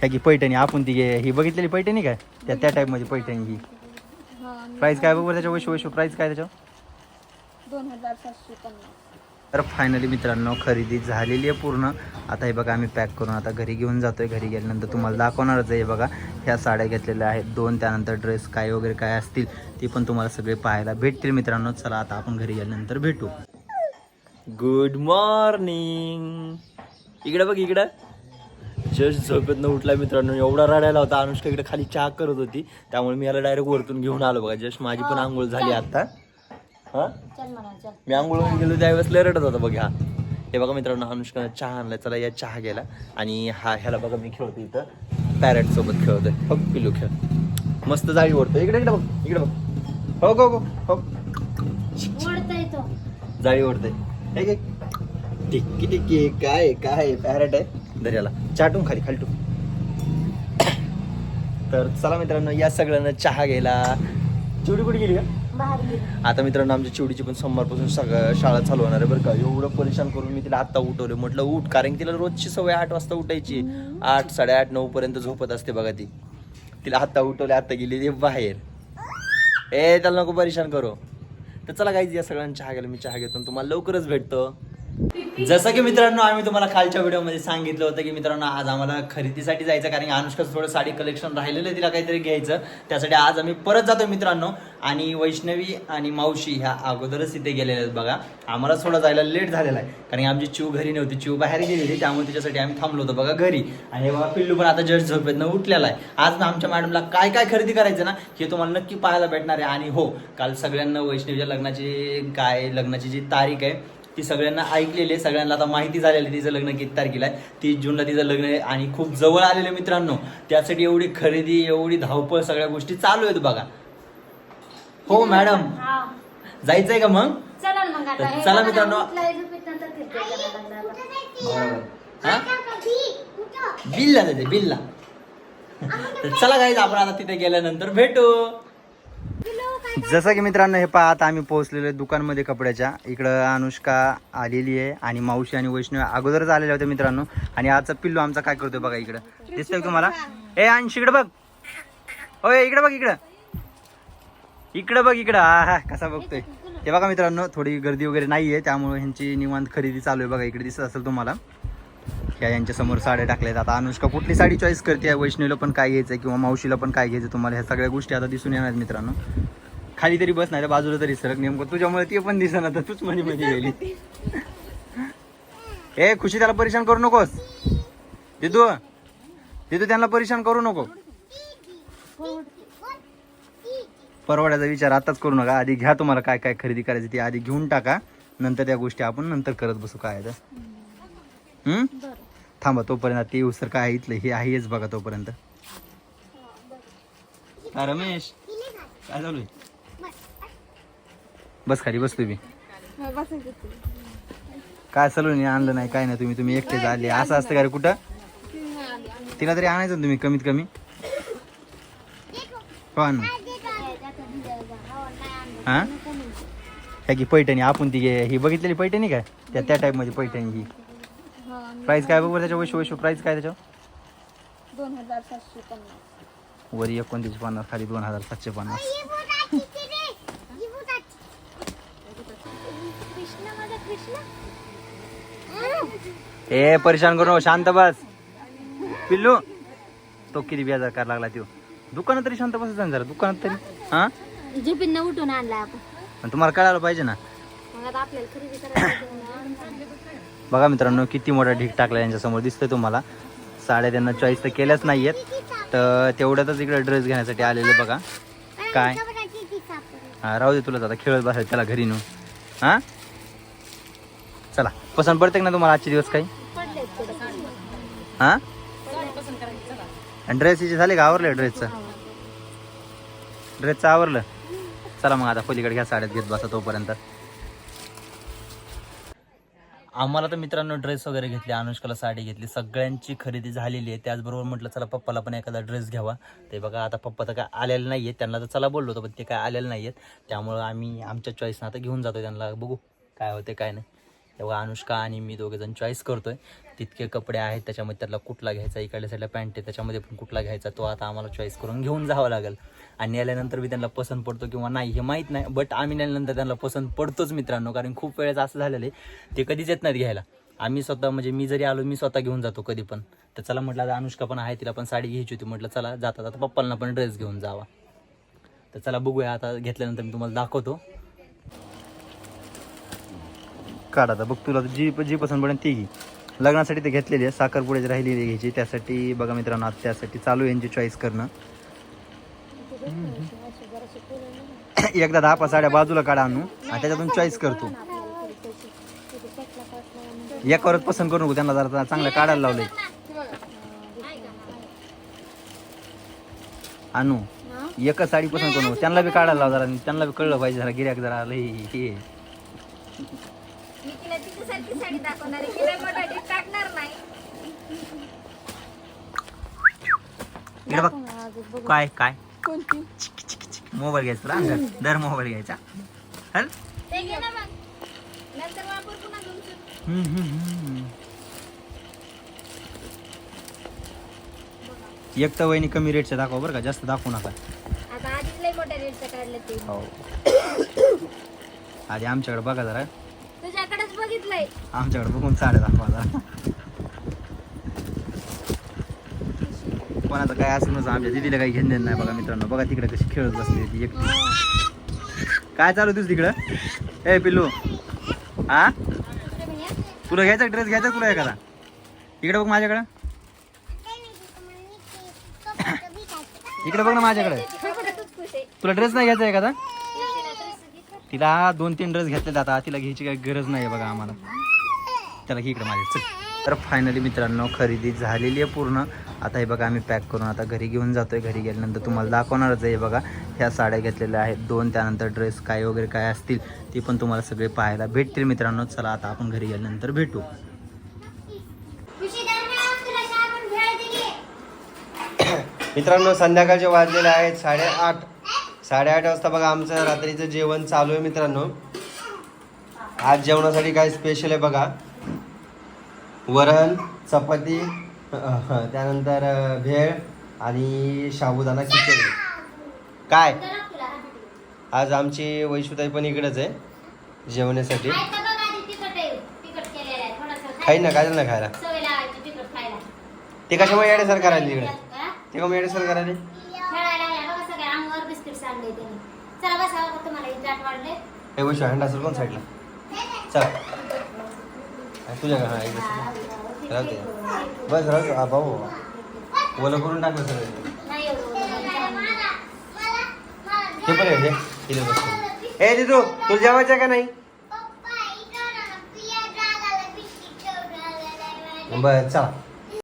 ह्या की पैठणी आपण ती घे- ही बघितलेली पैठणी काय? त्या त्या टाईपमध्ये पैठणी ही. प्राईस काय बघू त्याच्या वैशू वैशू प्राईस काय त्याच्या? दोन हजार सातशे पन्नास. तर फायनली मित्रांनो खरेदी झालेली आहे पूर्ण. आता हे बघा आम्ही पॅक करून आता घरी घेऊन जातोय. घरी गेल्यानंतर तुम्हाला दाखवणारच आहे हे बघा. ह्या साड्या घेतलेल्या आहेत. दोन त्यानंतर ड्रेस काय वगैरे काय असतील ती पण तुम्हाला सगळे पाहायला भेटतील मित्रांनो. चला आता आपण घरी गेल्यानंतर भेटू. गुड मॉर्निंग इकडं बघ इकडं. जस्ट झोपेतनं उठला मित्रांनो. एवढा रडायला होता. अनुष्का इकडे खाली चहा करत होती. त्यामुळे मी याला डायरेक्ट वरतून घेऊन आलो बघा. जस्ट माझी पण आंघोळ झाली आता. हा? मी आंघोळ गेलो त्यावेळेस लय रडत होता बघा हे. बघा मित्रांनो अनुष्कानं चहा आणलाय. चला या चहा गेला आणि हा ह्याला बघा मी खेळतो इथं. पॅरेट सोबत खेळतोय. हो पिलू खेळ. मस्त जाळी ओढतो इकडे इकडे बघ. इकडे बघ. हो गो गो हो. जाळी ओढते हे घे. टिक्की टिक्की. काय काय? पॅरेट आहे. दर्याला. चाटून खाली खालटू तर चला मित्रांनो या सगळ्यांना चहा घ्यायला. चिवडी कुठे गेली का? आता मित्रांनो आमच्या चिवडीची पण सोमवारपासून सगळं शाळा चालू होणार आहे बरं का. एवढं परेशान करून मी तिला आत्ता उठवलं. म्हटलं उठ कारण तिला रोजची सवय आठ वाजता उठायची. आठ साडेआठ नऊ पर्यंत झोपत असते बघा ती. तिला आत्ता उठवले आत्ता गेली ती बाहेर. ए त्याला नको परेशान करू. तर चला काही या सगळ्यांना चहा घ्यायला मी चहा घेतो तुम्हाला लवकरच भेटतो. जसं की मित्रांनो आम्ही तुम्हाला कालच्या व्हिडिओमध्ये सांगितलं होतं की मित्रांनो आज आम्हाला खरेदीसाठी जायचं कारण की अनुष्काचं थोडं साडी कलेक्शन राहिलेलं आहे तिला काहीतरी घ्यायचं. त्यासाठी आज आम्ही परत जातो मित्रांनो. आणि वैष्णवी आणि मावशी ह्या अगोदरच तिथे गेलेल्या आहेत बघा. आम्हाला थोडं जायला लेट झालेला आहे. कारण की आमची चिव घरी नव्हती चिव बाहेर गेलेली त्यामुळे तिच्यासाठी आम्ही थांबलो होतो बघा घरी. आणि बघा पिल्लू पण आता जस्ट झोपेतनं उठलेला आहे. आज ना आमच्या मॅडमला काय काय खरेदी करायचं ना हे तुम्हाला नक्की पाहायला भेटणार आहे. आणि हो काल सगळ्यांना वैष्णवीच्या लग्नाची काय लग्नाची जी तारीख आहे ती सगळ्यांना ऐकलेली आहे सगळ्यांना आता माहिती झालेली आहे तिचं लग्न किती तारखेला आहे. तीस जूनला तिचं लग्न आहे आणि खूप जवळ आलेलं मित्रांनो. त्यासाठी एवढी खरेदी एवढी धावपळ सगळ्या गोष्टी चालू आहेत बघा. हो मॅडम. हा जायचंय का मग? चला ना मग आता. तर चला मित्रांनो. हा? बिल्ला जाते बिल्ला. तर चला गाईज आपण आता तिथे गेल्यानंतर भेटू. जसं की मित्रांनो हे पहा आता आम्ही पोहोचलेलो आहे दुकानमध्ये कपड्याच्या. इकडं अनुष्का आलेली आहे आणि मावशी आणि वैष्णव अगोदरच आलेल्या होत्या मित्रांनो. आणि आजचा पिल्लू आमचा काय करतोय बघा इकडं. दिसतोय तुम्हाला? ए आणि इकडं बघ. होय इकडं बघ इकडं. इकडं बघ इकडं. हा हा कसा बघतोय. हे बघा मित्रांनो थोडी गर्दी वगैरे नाहीये त्यामुळे ह्यांची निवांत खरेदी चालू आहे बघा. इकडे दिसत असेल तुम्हाला. या यांच्या समोर साड्या टाकल्यात. आता अनुष्का कुठली साडी चॉईस करते वैष्णवीला पण काय घ्यायचं किंवा मावशीला पण काय घ्यायचं तुम्हाला ह्या सगळ्या गोष्टी आता दिसून येणार मित्रांनो. खाली तरी बस नाही तर बाजूला तरी सरक नेमकं. तुझ्यामुळे ते पण दिसना तर तूच मध्ये मध्ये गेली. ए खुशी त्याला परेशान करू नकोस. दिदू दिदू त्यांना परेशान करू नको. परवड्याचा विचार आताच करू नका. आधी घ्या तुम्हाला काय काय खरेदी करायची ती आधी घेऊन टाका. नंतर त्या गोष्टी आपण नंतर करत बसू. काय तर? थांबा तोपर्यंत ते उसर काय आहे इथलं? हे आहेच बघा तोपर्यंत. रमेश? काय चालू आहे? बस खाली बस तुम्ही. काय चालू नाही आणलं नाही काय नाही तुम्ही तुम्ही एकटेच आले. असं असतं का रे कुठं? तिला तरी आणायचं ना तुम्ही कमीत कमी? पण हा? ह्या की पैठणी आपण ती ही बघितलेली पैठणी काय? त्या त्या टाईपमध्ये पैठणी ही. प्राईस काय बघू त्याच्या वैशू वैशू प्राईस काय त्याच्यावर? दोन हजार सातशे पन्नास. वरी एकोणतीस पन्नास खाली दोन हजार सातशे पन्नास. ए परेशान करू नको शांत बस. पिल्लू तो किती व्याज करायला लागला तो दुकानात तरी शांत बसत जरा दुकानात तरी. हा? झोपीन उठून आणला आपण. पण तुम्हाला कळायला पाहिजे ना. बघा मित्रांनो किती मोठा ढीक टाकला यांच्यासमोर दिसतोय तुम्हाला. साड्या त्यांना चॉईस तर केल्याच नाहीयेत. तर तेवढ्यातच इकडे ड्रेस घेण्यासाठी आलेले बघा. काय? हा राहू दे तुला आता खेळत बसायचं त्याला घरी नेऊन. हा? चला पसंत पडते का ना तुम्हाला आजचे दिवस काही? हां? हा ड्रेस हिचे झाले का आवरले ड्रेसचं ड्रेसचं आवरलं? चला मग आता पलीकडे घ्या साड्यात घेत बसा तोपर्यंत. आम्हाला तर मित्रांनो ड्रेस वगैरे घेतले अनुष्काला साडी घेतली सगळ्यांची खरेदी झालेली आहे. त्याचबरोबर म्हटलं चला पप्पाला पण एखादा ड्रेस घ्यावा. ते बघा आता पप्पा तर काय आलेले नाही आहेत त्यांना तर चला बोललो होतो पण ते काय आलेले नाही आहेत त्यामुळं आम्ही आमच्या चॉईसनं आता घेऊन जातो त्यांना. बघू काय होते काय नाही. तेव्हा अनुष्का आणि मी दोघे जण चॉईस करतोय. तितके कपडे आहेत त्याच्यामध्ये त्याला कुठला घ्यायचा इकडल्या साईडला पॅन्ट आहे त्याच्यामध्ये पण कुठला घ्यायचा तो आता आम्हाला चॉईस करून घेऊन जावं लागेल. आणि नेल्यानंतर मी त्यांना पसंत पडतो किंवा नाही हे माहीत नाही बट आम्ही नेल्यानंतर त्यांना पसंत पडतोच मित्रांनो कारण खूप वेळेस असं झालेलं आहे ते कधीच येत नाहीत घ्यायला. आम्ही स्वतः म्हणजे मी जरी आलो मी स्वतः घेऊन जातो कधी पण. तर चला म्हटलं आता अनुष्का पण आहे तिला पण साडी घ्यायची होती म्हटलं चला जाता जाता पप्पांना पण ड्रेस घेऊन जावा. तर चला बघूया आता घेतल्यानंतर मी तुम्हाला दाखवतो. काढ आता. बघ तुला जी जी पसंत पडेल ती घे लग्नासाठी ते घेतलेली आहे. साखरपुड्याची राहिलेली घ्यायची. त्यासाठी बघा मित्रांनो आज त्यासाठी चालू आहे यांची चॉईस करणं. एकदा दहा पाच साड्या बाजूला काढा आणू आणि त्याच्यातून चॉईस करतो. एकावरच पसंत करू नको त्यांना जरा चांगलं काढायला लावलंय. आणू. एकच साडी पसंत करू नको. त्यांना बी काढायला लाव जरा. त्यांना बी कळलं पाहिजे जरा गिऱ्हाईक जरा लई हे तिच्यासारखी साडी दाखवणार आहे तिला मोठा ड्रेस टाकणार नाही. इकडे बघ. काय काय? मोबाईल घ्यायचा तुला अंगात. दर मोबाईल घ्यायचा. हल ते घे ना मग. नंतर वापर पुन्हा तुमचं. हम्म, हम्म, हम्म. एक तर वहिनी कमी रेटचे दाखवा बरं का जास्त दाखवू नका. आता आधीच लय मोठ्या रेटचं काढलं ते. हो. आधी आमच्याकडे बघा जरा. तुझ्याकडेच आमच्याकडे बघून साड्या दाखवा कोणाचं काय असं नसं आमच्या दिदीला काही घेणं नाही बघा मित्रांनो. बघा तिकडे कशी खेळत बसली ती एक. काय चालू तुझ तिकडं? ए पिल्लू. हा तुला घ्यायचा ड्रेस घ्यायचा तुला एखादा? इकडे बघ माझ्याकडं. इकडे बघ ना माझ्याकडे. तुला ड्रेस नाही घ्यायचा एखादा? तिला दोन तीन ड्रेस घेतले आता. तिला घ्यायची काही गरज नाही बघा आम्हाला. त्याला इकडे माझे चल. तर फायनली मित्रांनो खरेदी झालेली आहे पूर्ण. आता हे बघा आम्ही पॅक करून आता घरी घेऊन जातोय. घरी गेल्यानंतर तुम्हाला दाखवणारच आहे बघा. ह्या साड्या घेतलेल्या आहेत. दोन त्यानंतर ड्रेस काय वगैरे काय असतील ते पण तुम्हाला सगळे पाहायला भेटतील मित्रांनो. चला आता आपण घरी गेल्यानंतर भेटू. मित्रांनो संध्याकाळचे वाजलेले आहेत साडेआठ. साडेआठ वाजता बघा आमचं रात्रीचं जेवण चालू आहे मित्रांनो. आज जेवणासाठी काय स्पेशल आहे बघा. वरण चपाती त्यानंतर भेळ आणि साबुदाणा खिचडी. काय? आज आमची वैशुताई पण इकडेच आहे जेवण्यासाठी. खाईन ना काय ना खायला. ते कशामुळे येण्यासर करायला इकडे? ते का येण्यासर करायला आणले त्यांनी चला बसा बघा तुम्हाला इथे आठ वाढले हे वैशू हँड असेल पण साईडला चल. हा, तुझ्या हा इकडे राहू दे. बस राहू दे. हा, भाऊ. ओलं करून टाकलं सगळं. नाही एवढं हे पण आहे हे. इथे बस. ए दिदू तुला जेवायचं आहे का नाही? बरं चला.